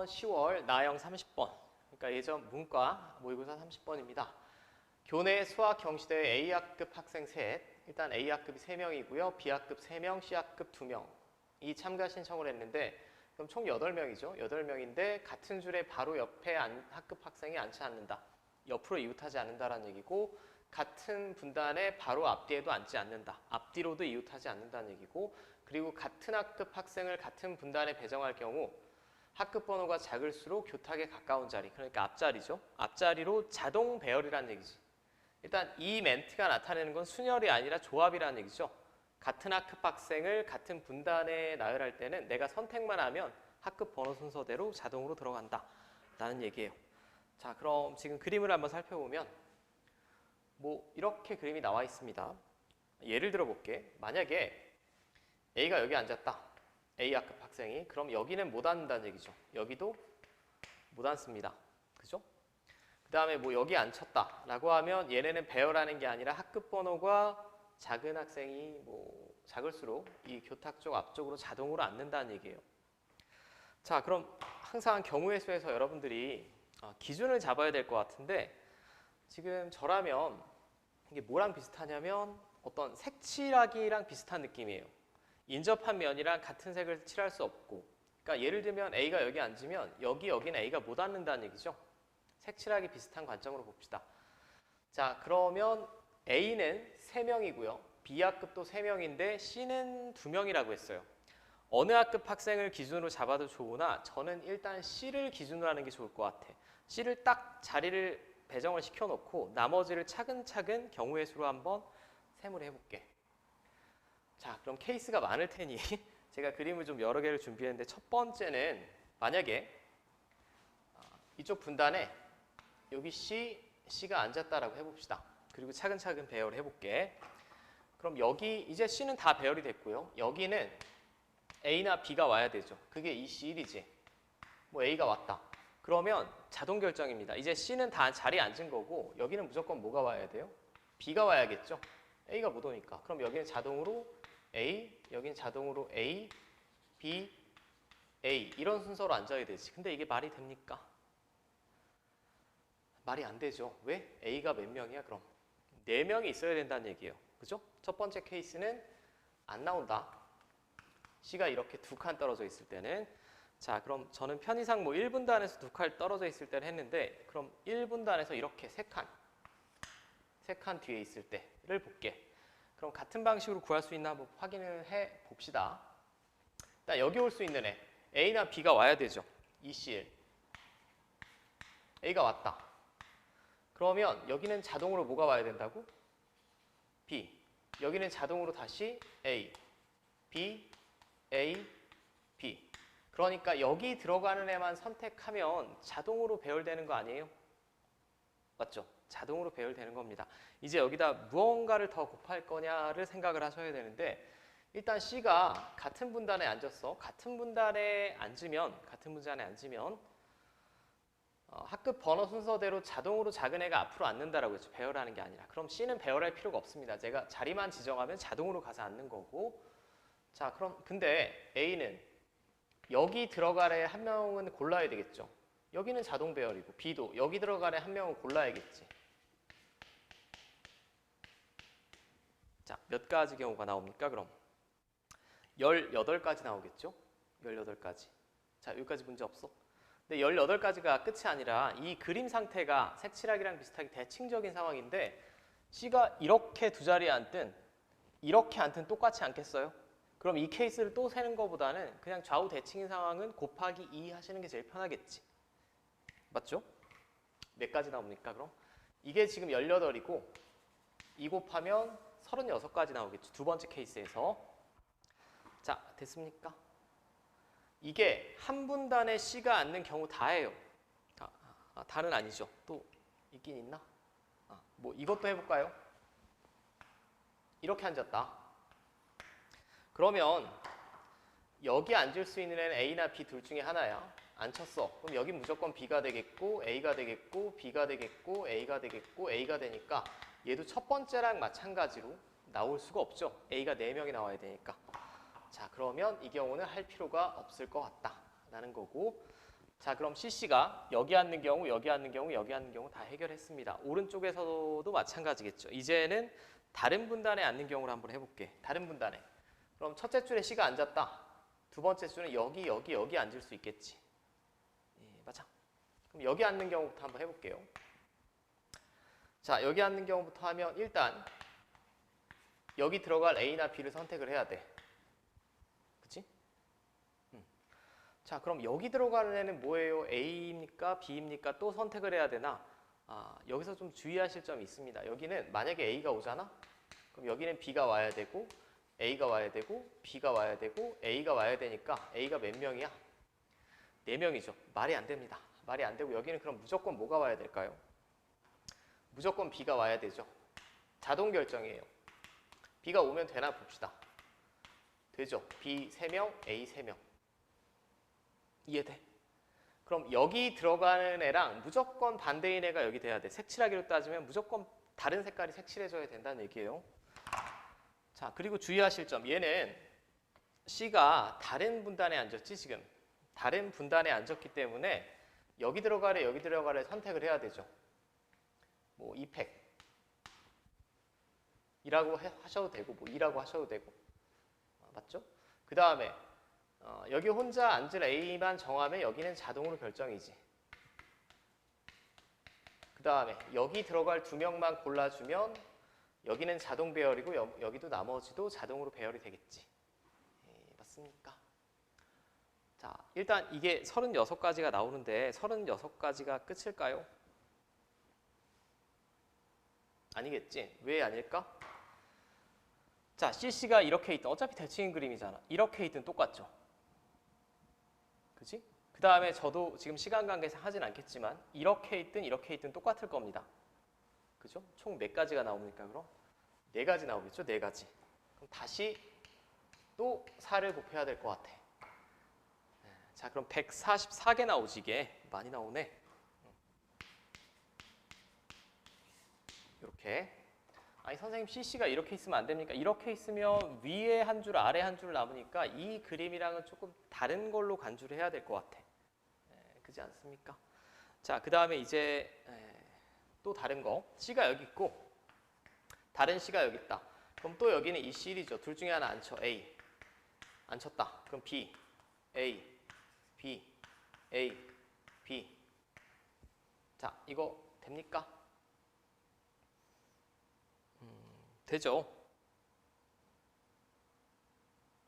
2000년 10월 나영 30번. 그러니까 예전 문과 모의고사 30번입니다. 교내 수학 경시대 A학급 학생 셋. 일단 A학급이 3명이고요. B학급 3명, C학급 2명. 이 참가 신청을 했는데 그럼 총 8명이죠. 8명인데 같은 줄에 바로 옆에 안- 학급 학생이 앉지 않는다. 옆으로 이웃하지 않는다라는 얘기고 같은 분단에 바로 앞뒤에도 앉지 않는다. 앞뒤로도 이웃하지 않는다는 얘기고 그리고 같은 학급 학생을 같은 분단에 배정할 경우 학급 번호가 작을수록 교탁에 가까운 자리, 그러니까 앞자리죠. 앞자리로 자동 배열이라는 얘기지. 일단 이 멘트가 나타내는 건 순열이 아니라 조합이라는 얘기죠. 같은 학급 학생을 같은 분단에 나열할 때는 내가 선택만 하면 학급 번호 순서대로 자동으로 들어간다. 라는 얘기예요. 자, 그럼 지금 그림을 한번 살펴보면 뭐 이렇게 그림이 나와 있습니다. 예를 들어 볼게. 만약에 A가 여기 앉았다. A 학급 학생이 그럼 여기는 못 앉는다는 얘기죠. 여기도 못 앉습니다. 그죠? 그 다음에 뭐 여기 앉혔다 라고 하면 얘네는 배열하는 게 아니라 학급 번호가 작은 학생이 뭐 작을수록 이 교탁 쪽 앞쪽으로 자동으로 앉는다는 얘기예요. 자, 그럼 항상 경우의 수에서 여러분들이 아, 기준을 잡아야 될 것 같은데 지금 저라면 이게 뭐랑 비슷하냐면 어떤 색칠하기랑 비슷한 느낌이에요. 인접한 면이랑 같은 색을 칠할 수 없고 그러니까 예를 들면 A가 여기 앉으면 여기 여기는 A가 못 앉는다는 얘기죠. 색칠하기 비슷한 관점으로 봅시다. 자 그러면 A는 3명이고요. B 학급도 3명인데 C는 2명이라고 했어요. 어느 학급 학생을 기준으로 잡아도 좋으나 저는 일단 C를 기준으로 하는 게 좋을 것 같아. C를 딱 자리를 배정을 시켜놓고 나머지를 차근차근 경우의 수로 한번 세무를 해볼게. 자, 그럼 케이스가 많을 테니 제가 그림을 좀 여러 개를 준비했는데 첫 번째는 만약에 아, 이쪽 분단에 여기 C, C가 앉았다라고 해봅시다. 그리고 차근차근 배열을 해볼게. 그럼 여기 이제 C는 다 배열이 됐고요. 여기는 A나 B가 와야 되죠. 그게 이 C1이지. 뭐 A가 왔다. 그러면 자동 결정입니다. 이제 C는 다 자리에 앉은 거고 여기는 무조건 뭐가 와야 돼요? B가 와야겠죠. A가 못 오니까. 그럼 여기는 자동으로 A, 여기는 자동으로 A, B, A 이런 순서로 앉아야 되지. 근데 이게 말이 됩니까? 말이 안 되죠. 왜? A가 몇 명이야 그럼? 네 명이 있어야 된다는 얘기예요. 그죠? 첫 번째 케이스는 안 나온다. C가 이렇게 두 칸 떨어져 있을 때는 자 그럼 저는 편의상 뭐 1분단에서 두 칸 떨어져 있을 때를 했는데 그럼 1분단에서 이렇게 세 칸, 세 칸 뒤에 있을 때를 볼게. 그럼 같은 방식으로 구할 수 있나 한번 확인을 해 봅시다. 일단 여기 올 수 있는 애 A나 B가 와야 되죠. ECL A가 왔다. 그러면 여기는 자동으로 뭐가 와야 된다고? B. 여기는 자동으로 다시 A, B, A, B. 그러니까 여기 들어가는 애만 선택하면 자동으로 배열되는 거 아니에요? 맞죠? 자동으로 배열되는 겁니다. 이제 여기다 무언가를 더 곱할 거냐를 생각을 하셔야 되는데 일단 C가 같은 분단에 앉았어. 같은 분단에 앉으면 같은 분단에 앉으면 어, 학급 번호 순서대로 자동으로 작은 애가 앞으로 앉는다라고 했죠. 배열하는 게 아니라. 그럼 C는 배열할 필요가 없습니다. 제가 자리만 지정하면 자동으로 가서 앉는 거고. 자, 그럼 근데 A는 여기 들어갈 애 한 명은 골라야 되겠죠. 여기는 자동 배열이고 B도 여기 들어갈 애한 명은 골라야겠지. 자, 몇 가지 경우가 나옵니까? 그럼 18가지 나오겠죠? 18가지. 자, 여기까지 문제 없어? 근데 18가지가 끝이 아니라 이 그림 상태가 색칠하기랑 비슷하게 대칭적인 상황인데 C가 이렇게 두 자리에 앉든 이렇게 앉든 똑같이 앉겠어요? 그럼 이 케이스를 또 세는 것보다는 그냥 좌우 대칭인 상황은 곱하기 2 하시는 게 제일 편하겠지. 맞죠? 몇 가지 나옵니까, 그럼? 이게 지금 18이고 2 곱하면 36가지 나오겠죠. 두 번째 케이스에서. 자, 됐습니까? 이게 한 분단에 C가 앉는 경우 다예요. 아, 아, 다는 아니죠. 또 있긴 있나? 아, 뭐 이것도 해볼까요? 이렇게 앉았다. 그러면 여기 앉을 수 있는 애는 A나 B 둘 중에 하나야. 앉혔어. 그럼 여기 무조건 B가 되겠고 A가 되겠고 B가 되겠고 A가 되겠고 A가 되니까 얘도 첫 번째랑 마찬가지로 나올 수가 없죠. A가 4명이 나와야 되니까. 자, 그러면 이 경우는 할 필요가 없을 것 같다라는 거고 자, 그럼 CC가 여기 앉는 경우, 여기 앉는 경우, 여기 앉는 경우 다 해결했습니다. 오른쪽에서도 마찬가지겠죠. 이제는 다른 분단에 앉는 경우를 한번 해볼게. 다른 분단에. 그럼 첫째 줄에 C가 앉았다. 두 번째 줄은 여기, 여기, 여기 앉을 수 있겠지. 예, 맞아. 그럼 여기 앉는 경우부터 한번 해볼게요. 자, 여기 앉는 경우부터 하면 일단 여기 들어갈 A나 B를 선택을 해야 돼. 그치? 음. 자, 그럼 여기 들어가는 애는 뭐예요? A입니까? B입니까? 또 선택을 해야 되나? 아, 여기서 좀 주의하실 점이 있습니다. 여기는 만약에 A가 오잖아? 그럼 여기는 B가 와야 되고 A가 와야 되고 B가 와야 되고 A가 와야 되니까 A가 몇 명이야? 네 명이죠. 말이 안 됩니다. 말이 안 되고 여기는 그럼 무조건 뭐가 와야 될까요? 무조건 B가 와야 되죠. 자동 결정이에요. B가 오면 되나 봅시다. 되죠. B 3명, A 3명. 이해돼? 그럼 여기 들어가는 애랑 무조건 반대인 애가 여기 돼야 돼. 색칠하기로 따지면 무조건 다른 색깔이 색칠해져야 된다는 얘기예요. 자, 그리고 주의하실 점. 얘는 C가 다른 분단에 앉았지, 지금. 다른 분단에 앉았기 때문에 여기 들어가래, 여기 들어가래 선택을 해야 되죠. 뭐, 이팩. 이라고 해- 하셔도 되고, 뭐, 이라고 하셔도 되고. 아, 맞죠? 그 다음에, 어, 여기 혼자 앉을 A만 정하면 여기는 자동으로 결정이지. 그 다음에 여기 들어갈 두 명만 골라주면 여기는 자동 배열이고 여, 여기도 나머지도 자동으로 배열이 되겠지. 예, 맞습니까? 자, 일단 이게 36가지가 나오는데 36가지가 끝일까요? 아니겠지. 왜 아닐까? 자, CC가 이렇게 있든 어차피 대칭인 그림이잖아. 이렇게 있든 똑같죠. 그지? 그 다음에 저도 지금 시간 관계상 하진 않겠지만 이렇게 있든 이렇게 있든 똑같을 겁니다. 그죠? 총 몇 가지가 나옵니까 그럼? 네 가지 나오겠죠? 네 가지. 그럼 다시 또 4를 곱해야 될 것 같아. 네, 자 그럼 144개 나오지 이게 많이 나오네. 이렇게. 아니 선생님 CC가 이렇게 있으면 안 됩니까? 이렇게 있으면 위에 한 줄 아래 한 줄 남으니까 이 그림이랑은 조금 다른 걸로 간주를 해야 될 것 같아. 에, 그지 않습니까? 자, 그 다음에 이제 에, 또 다른 거 C가 여기 있고 다른 C가 여기 있다. 그럼 또 여기는 이 C이죠. 둘 중에 하나 앉혀 A 앉혔다. 그럼 B A B A B 자, 이거 됩니까? 되죠.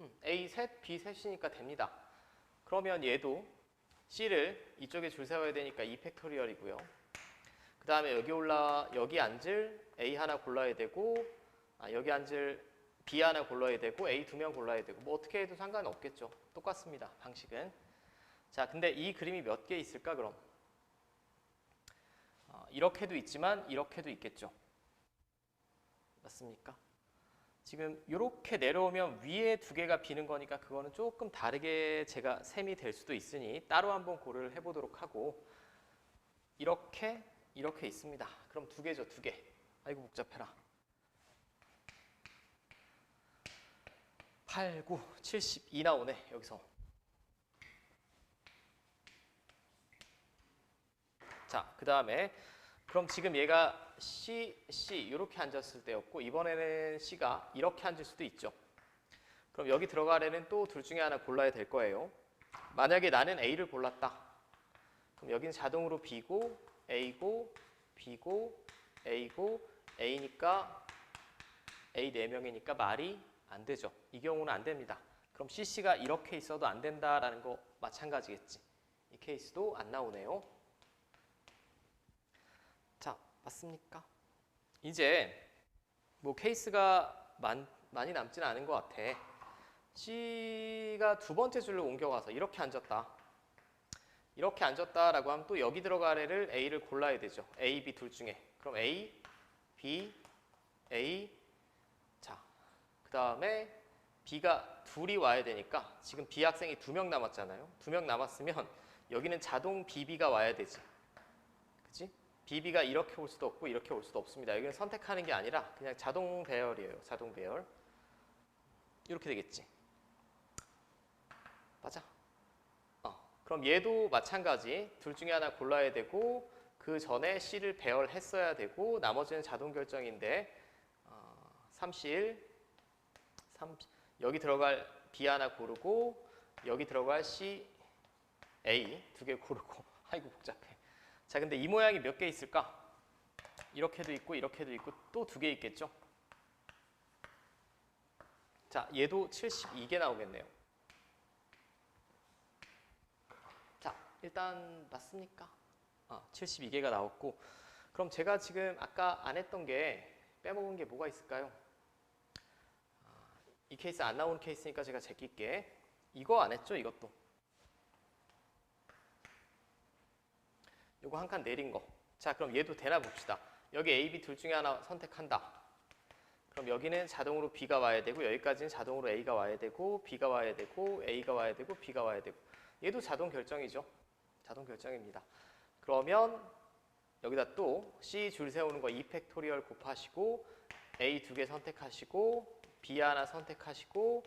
음, A 셋, B 셋이니까 됩니다. 그러면 얘도 C를 이쪽에 줄 세워야 되니까 2 팩토리얼이고요. 그 다음에 여기 올라 여기 앉을 A 하나 골라야 되고 아, 여기 앉을 B 하나 골라야 되고 A 두 명 골라야 되고 뭐 어떻게 해도 상관 없겠죠. 똑같습니다. 방식은. 자, 근데 이 그림이 몇 개 있을까 그럼? 아, 이렇게도 있지만 이렇게도 있겠죠. 맞습니까? 지금 이렇게 내려오면 위에 두 개가 비는 거니까 그거는 조금 다르게 제가 셈이 될 수도 있으니 따로 한번 고려를 해보도록 하고 이렇게 이렇게 있습니다. 그럼 두 개죠, 두 개. 아이고 복잡해라. 8, 9, 72 나오네 여기서. 자, 그 다음에 그럼 지금 얘가 C, C 이렇게 앉았을 때였고 이번에는 C가 이렇게 앉을 수도 있죠. 그럼 여기 들어갈 애는 또 둘 중에 하나 골라야 될 거예요. 만약에 나는 A를 골랐다. 그럼 여기는 자동으로 B고 A고 B고 A고 A니까 A 4명이니까 말이 안 되죠. 이 경우는 안 됩니다. 그럼 CC가 이렇게 있어도 안 된다라는 거 마찬가지겠지. 이 케이스도 안 나오네요. 자, 맞습니까? 이제 뭐 케이스가 많, 많이 남지는 않은 것 같아. C가 두 번째 줄로 옮겨가서 이렇게 앉았다. 이렇게 앉았다라고 하면 또 여기 들어갈 애를 A를 골라야 되죠. A, B 둘 중에. 그럼 A, B, A. 자, 그 다음에 B가 둘이 와야 되니까 지금 B 학생이 두 명 남았잖아요. 두 명 남았으면 여기는 자동 BB가 와야 되지. 그치? BB가 이렇게 올 수도 없고 이렇게 올 수도 없습니다. 여기는 선택하는 게 아니라 그냥 자동 배열이에요. 자동 배열. 이렇게 되겠지. 맞아. 어. 그럼 얘도 마찬가지 둘 중에 하나 골라야 되고 그 전에 C를 배열했어야 되고 나머지는 자동 결정인데 어, 31, 3, 여기 들어갈 B 하나 고르고 여기 들어갈 C, A 두 개 고르고 아이고 복잡해. 자 근데 이 모양이 몇 개 있을까? 이렇게도 있고 이렇게도 있고 또 두 개 있겠죠? 자 얘도 72개 나오겠네요. 자 일단 맞습니까? 아, 72개가 나왔고 그럼 제가 지금 아까 안 했던 게 빼먹은 게 뭐가 있을까요? 아, 이 케이스 안 나온 케이스니까 제가 제낄게 이거 안 했죠 이것도 요거 한 칸 내린 거 자 그럼 얘도 되나 봅시다. 여기 A, B 둘 중에 하나 선택한다. 그럼 여기는 자동으로 B가 와야 되고 여기까지는 자동으로 A가 와야 되고 B가 와야 되고 A가 와야 되고 B가 와야 되고. 얘도 자동 결정이죠. 자동 결정입니다. 그러면 여기다 또 C 줄 세우는 거 2팩토리얼 곱하시고 A 두 개 선택하시고 B 하나 선택하시고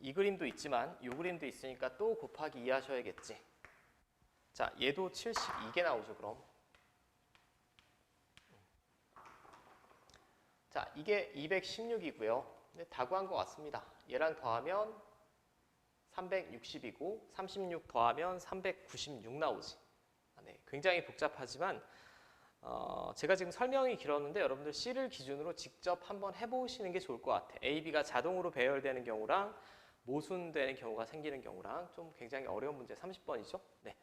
이 그림도 있지만 이 그림도 있으니까 또 곱하기 2 하셔야겠지. 자, 얘도 72개 나오죠, 그럼. 자, 이게 216이고요. 근데 다 구한 것 같습니다. 얘랑 더하면 360이고 36 더하면 396 나오지. 아, 네, 굉장히 복잡하지만 어, 제가 지금 설명이 길었는데 여러분들 C를 기준으로 직접 한번 해보시는 게 좋을 것 같아요. A, B가 자동으로 배열되는 경우랑 모순되는 경우가 생기는 경우랑 좀 굉장히 어려운 문제 30번이죠. 네,